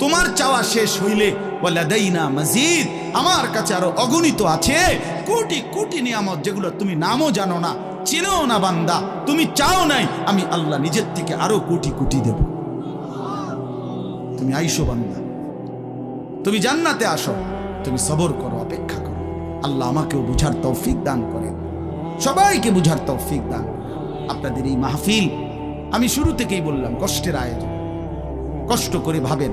তোমার চাওয়া শেষ হইলে ওয়ালাদাইনা মজিদ, আমার কাছে আরও অগণিত আছে। কোটি কোটি নিয়ামত যেগুলো তুমি নামও জানো না, চিনেও না বান্দা, তুমি চাও নাই, আমি আল্লাহ নিজের থেকে আরও কোটি কোটি দেব। তুমি আইসো বান্দা, তুমি জান্নাতে আসো, তুমি সবর করো, অপেক্ষা করো। আল্লাহ আমাকেও বুঝার তৌফিক দান করে। সবাইকে বুঝার তৌফিক দান আপনাদের এই মাহফিল, আমি শুরু থেকেই বললাম, কষ্টের আয়োজন। কষ্ট করে ভাবেন।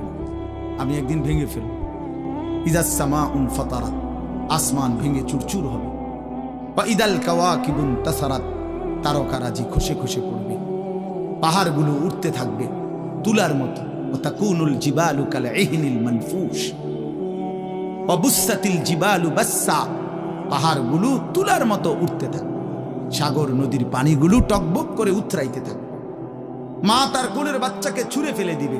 আমি একদিন ভেঙে ফেলব। ইজাসমা উন ফতারাত আসমান ভেঙে চুরচুর হবে। বা ইদাল কাওয়া কিবুন তাসারাত তারকারাজি খসে খসে পড়বে। পাহাড়গুলো উঠতে থাকবে তুলার মতো। তাকুনুল জিবালু কাল এহিনিল মানফুস অবুসাতিল জিবালু বাসা পাহাড়গুলো তুলার মতো উঠতে থাকবে। সাগর নদীর পানিগুলো টকবক করে উথরাইতে থাকবে। মা তার কোলের বাচ্চাকে ছুঁড়ে ফেলে দিবে।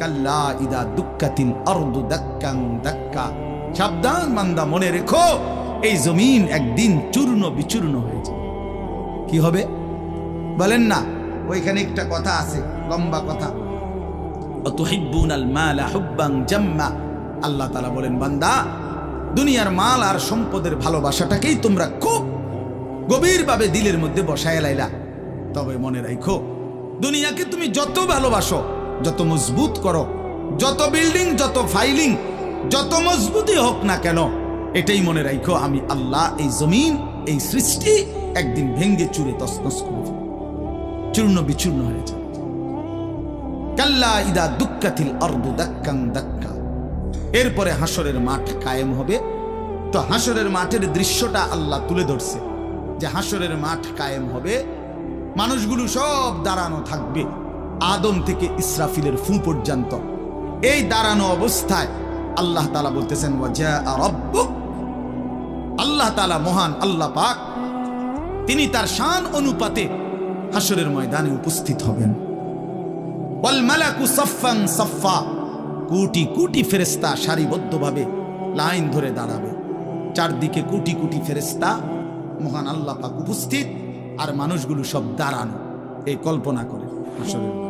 কাল্লা ইদা দুক্কাতিল আরদু দাক্কাং দাক্কা। সাবধান বান্দা, মনে রেখো, এই জমিন একদিন চূর্ণ বিচূর্ণ হয়ে যাবে। কি হবে? বলেন না, ওইখানে একটা কথা আছে, লম্বা কথা। অতুহিব্বুনাল মালা হুব্বাং জাম্মা। আল্লাহ তাআলা বলেন, বান্দা, দুনিয়ার মাল আর সম্পদের ভালোবাসাটাকেই তোমরা খুব গভীরভাবে দিলের মধ্যে বসায় লাইলা। তবে মনে রাখো দুনিয়াকে তুমি যত ভালোবাসো যত মজবুত করো, যত বিল্ডিং যত ফাইলিং যত মজবুতই হোক না কেন, এটাই মনে রাখো আমি আল্লাহ, এই জমিন, এই সৃষ্টি একদিন ভেঙ্গে চুরে তসনস করে ফেলব। চূর্ণ বিচূর্ণ হয়ে যাবে। কাল্লা ইদা দুক্কাতিল অর্দু দাক্কাং দাক্কা। এরপরে হাসরের মাঠ কায়েম হবে। তো হাসরের মাঠের দৃশ্যটা আল্লাহ তুলে ধরছে যে হাসরের মাঠ কায়েম হবে। মানুষগুলো সব দাঁড়ানো থাকবে। আদম থেকে ইসরাফিলের ফু পর্যন্ত। এই দাঁড়ানো অবস্থায় আল্লাহ তালা বলতেছেন আল্লাহ তালা মহান আল্লাহ পাক, তিনি তার শান অনুপাতে হাসরের ময়দানে উপস্থিত হবেন। কোটি কোটি ফেরেস্তা সারিবদ্ধভাবে লাইন ধরে দাঁড়াবে। চারদিকে কোটি কোটি ফেরেস্তা মহান আল্লাহ পাক উপস্থিত, আর মানুষগুলো সব দাঁড়ানো। এই কল্পনা করে মাঠে।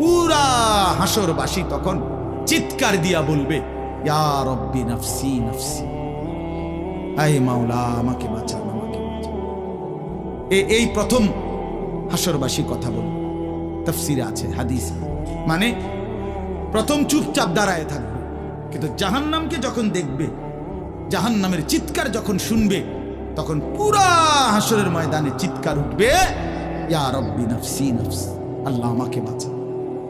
পুরা হাসরবাসী তখন চিৎকার দিয়া বলবে নফসি মাওলা, আমাকে বাঁচান আমাকে এই প্রথম হাসরবাসী কথা বলবে তফসিরে আছে, হাদিস মানে প্রথম চুপচাপ দাঁড়ায় থাকবে, কিন্তু জাহান্নামকে যখন দেখবে, জাহান্নামের চিৎকার যখন শুনবে, তখন পুরা হাসরের ময়দানে চিৎকার উঠবে, ইয়া নফস আল্লাহ আমাকে বাঁচা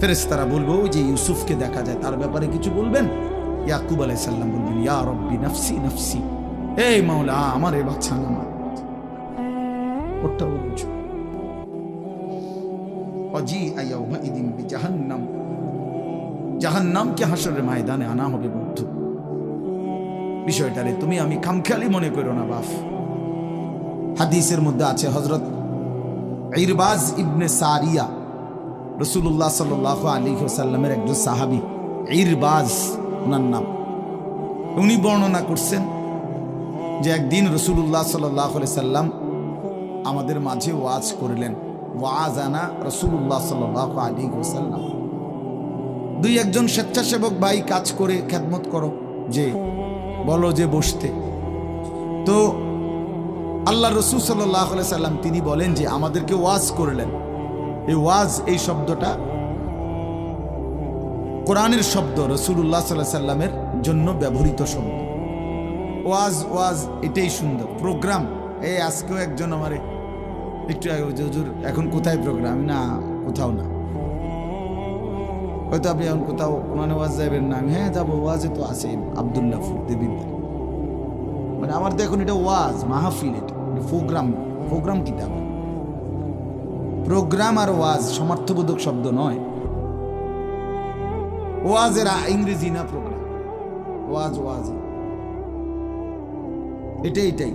ফেরেস্তারা বলব যে ইউসুফকে দেখা যায়, তার ব্যাপারে কিছু বলবেন? ইয়াকুব আলাইসাল্লাম বলবেন, ইয়া রব্বি নফসি নফসি। এই মাওলা, আমার এ বাচ্চা বিষয়টারে তুমি আমি মনে করো না, বাফ। হাদিসের মধ্যে আছে হজরত ইরবাজ ইবনে সারিয়া। রসুল্লাহ সাল আলী সাল্লামের একজন সাহাবি, ইরবাজ, ওনার নাম। উনি বর্ণনা করছেন যে একদিন রসুল্লাহ সাল্লাহ সাল্লাম আমাদের মাঝে ওয়াজ করলেন। ওয়াজ আনা রসুল্লাহ সাল্লাহ আলী সাল্লাম দুই একজন স্বেচ্ছাসেবক ভাই কাজ করে খেদমত করো, যে বলো যে বসতে। তো আল্লাহ রসুল সাল্লাহ সাল্লাম তিনি বলেন যে আমাদেরকে ওয়াজ করলেন। এই ওয়াজ, এই শব্দটা কোরআনের শব্দ রসুল্লাহ সাল্লাহ সাল্লামের জন্য ব্যবহৃত শব্দ। ওয়াজ ওয়াজ, এটাই সুন্দর। প্রোগ্রাম, এই আজকেও একজন আমার, একটু হুজুর, এখন কোথায় প্রোগ্রাম? না, কোথাও না। হয়তো আপনি এখন কোথাও, কোরআনে ওয়াজ যাবেন না। আমি হ্যাঁ যাব, ওয়াজে তো আছে আবদুল্লাহ দেবিদ্দার মানে আমার তো এখন এটা ওয়াজ, মাহফিল এটা প্রোগ্রাম প্রোগ্রাম কি দেব প্রোগ্রাম আর ওয়াজ সমার্থবোধক শব্দ নয়। ওয়াজের আ- ইংরেজি না প্রোগ্রাম। ওয়াজ ওয়াজ। এটাই এটাই।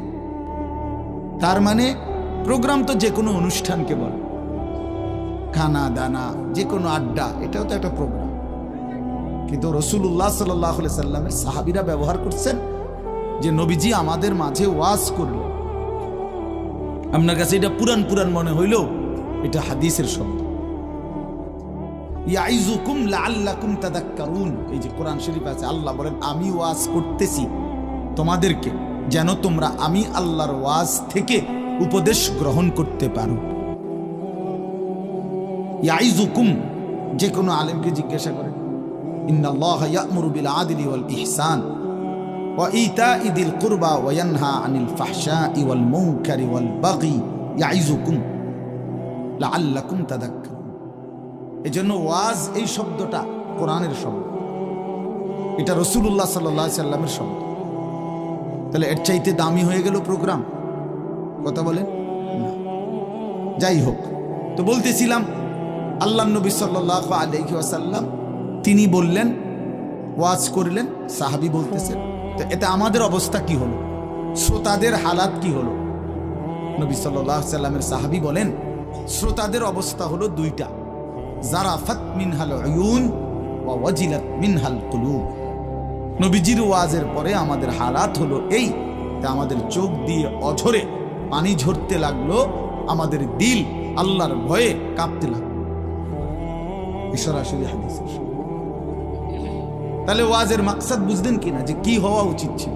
তার মানে প্রোগ্রাম তো যে কোনো অনুষ্ঠানকে বলে। খানা, দানা, যে কোনো আড্ডা, এটাও তো একটা প্রোগ্রাম। কিন্তু রসুল্লাহ সাল্লাহ সাল্লামের সাহাবিরা ব্যবহার করছেন যে নবীজি আমাদের মাঝে ওয়াজ করল। আপনার কাছে এটা পুরান পুরান মনে হইল? এটা হাদিসের শব্দ। ইয়াইজুকুম লাআল্লাকুম তাদাক্কারুন। এই যে কোরআন শরীফ আছে, আল্লাহ বলেন, আমি ওয়াজ করতেছি তোমাদেরকে, যেন তোমরা আমি আল্লাহর ওয়াজ থেকে উপদেশ গ্রহণ করতে পারো। ইয়াইজুকুম যে কোনো আলেমকে জিজ্ঞাসা করে ইন্নাল্লাহ ইয়া'মুরু বিল আদলি ওয়াল ইহসান, ওয়া ইতাঈ দিল কুরবা ওয়া ইয়ানহা আনিল ফাহশাই ওয়াল মুনকারি ওয়াল বাগি। ইয়াইজুকুম লাল্লাকুম তাদাক এই জন্য ওয়াজ এই শব্দটা কোরআনের শব্দ। এটা রসুল্লাহ সাল্লা সাল্লামের শব্দ। তাহলে এর চাইতে দামি হয়ে গেল প্রোগ্রাম। কথা বলেন? যাই হোক, তো বলতেছিলাম আল্লাহ নবী সাল্লাহ আলহি আসাল্লাম তিনি বললেন, ওয়াজ করলেন, সাহাবি বলতেছেন, তো এতে আমাদের অবস্থা কি হলো? শ্রোতাদের হালাত কি হলো? নবী সাল্লাহ সাল্লামের সাহাবি বলেন শ্রোতাদের অবস্থা হলো দুইটা। জারাফাত মিনহাল উয়ুন ওয়া ওয়াজিলাত মিনহাল কুলুব। নবীজির ওয়াজের পরে আমাদের হালাত হলো এই তা আমাদের চোখ দিয়ে অঝরে পানি ঝরতে লাগল, আমাদের দিল আল্লাহর ভয়ে কাঁপতে লাগল। তাহলে ওয়াজের মাকসাদ বুঝলেন কিনা যে কি হওয়া উচিত ছিল?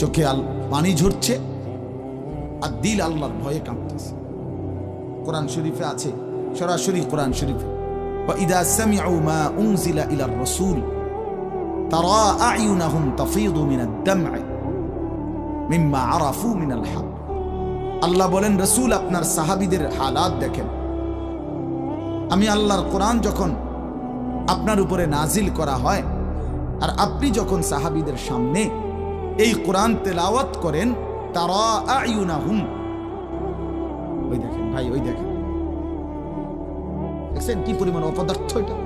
চোখে আল, পানি ঝরছে আর দিল আল্লাহর ভয়ে কাঁপতেছে। কোরআন শরীফে আছে, সরাসরি কোরআন শরীফে। ইদা সামিউ মা উনজিলা তারা তাফিদু দামআ, মিম্মা আরাফু আল্লাহ বলেন আপনার হালাত দেখেন। আমি আল্লাহর কোরআন যখন আপনার উপরে নাজিল করা হয়, আর আপনি যখন সাহাবিদের সামনে এই কোরআন তেলাওয়াত করেন তারা আইউনাহুম ওই দেখেন। ভাই, ওই দেখেন। দেখছেন কি পরিমাণ অপদার্থ এটা?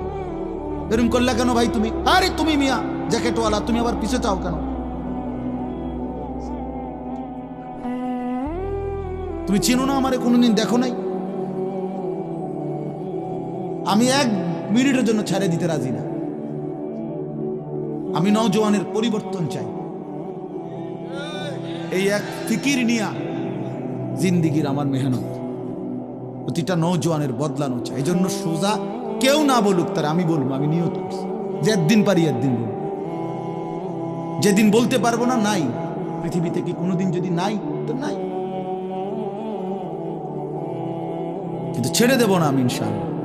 এরকম করলে কেন ভাই তুমি? আরে তুমি মিয়া, জ্যাকেটওয়ালা, তুমি আবার পিছে চাও কেন? তুমি চিনো না আমারে কোনোদিন, দেখো নাই? আমি এক মিনিটের জন্য ছেড়ে দিতে রাজি না। আমি নওজোয়ানের পরিবর্তন চাই। এই এক ফিকির নিয়া জিন্দিগির আমার মেহনত। প্রতিটা নৌজোয়ানের বদলানো চাই এই জন্য সোজা কেউ না বলুক তার, আমি বলব, আমি নিয়ত করছি যে একদিন পারি, একদিন বলব। যেদিন বলতে পারব না, নাই। পৃথিবীতে কি কোনোদিন যদি নাই, তো নাই। কিন্তু ছেড়ে দেব না আমি, ইনশাআল্লাহ।